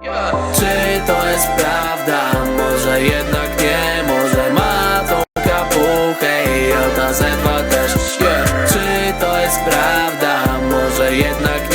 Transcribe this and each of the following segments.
Czy to jest prawda? Może jednak nie, może ma tą kapuchę i od Z2 też yeah. Czy to jest prawda? Może jednak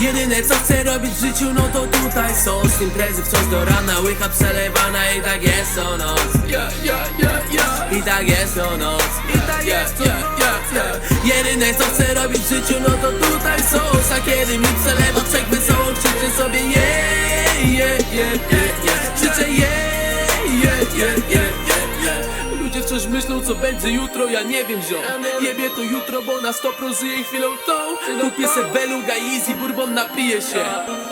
Jedyne co chcę robić w życiu, no to tutaj sos Imprezy wciąż do rana, łycha przelewana i tak jest o noc. Yeah, yeah, yeah, yeah. I tak jest o noc. I tak jest yeah, yeah, yeah, yeah. Jedyne co chcę robić w życiu, no to tutaj sos A kiedy mi przelewa trzech krzyczę sobie jutro, ja nie wiem ziom. Jebie to jutro, bo na 100% żyję chwilą tą. Kupię se beluga easy, bourbon napiję się.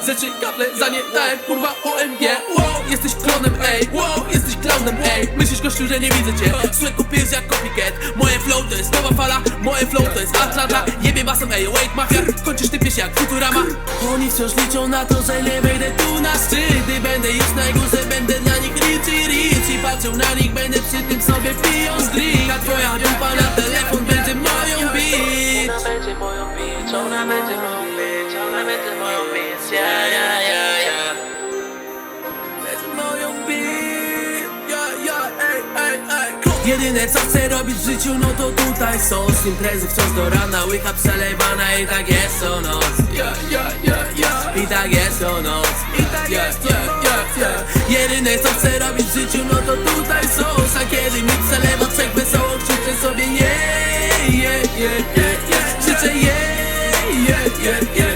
Rzeczy kaple za nie dałem, kurwa OMG Wow, jesteś klonem, ej, wow, jesteś clownem, ej. Myślisz gościu, że nie widzę cię, słuchaj kupisz jak copycat. Moje flow to jest nowa fala, moje flow to jest Atlanta. Jebie basem, ej, wait mafia, kończysz ty pies jak Futurama. Oni wciąż liczą na to, że nie wejdę tu na szczyt. Gdy będę już na górze, będę dla nich patrzył na nich, będę przy tym sobie pijąc drink. A twoja dupa na telefon będzie moją bitch Ona będzie moją bitch, ona będzie moją bitch, ona będzie moją bitch, ja, ja, ja, ja. Będzie moją bitch Ja, ja, ej, ej, ej. Jedyne co chcę robić w życiu, no to tutaj sos Imprezy wciąż do rana, łycha przelewana i tak jest o noc. Ja, ja, ja, ja. I tak jest o noc tak. Jedyne co chcę robić w życiu, no to tutaj sos A kiedy mi przelewa trzech wesoło krzyczę sobie nie yeah, yeah, yeah.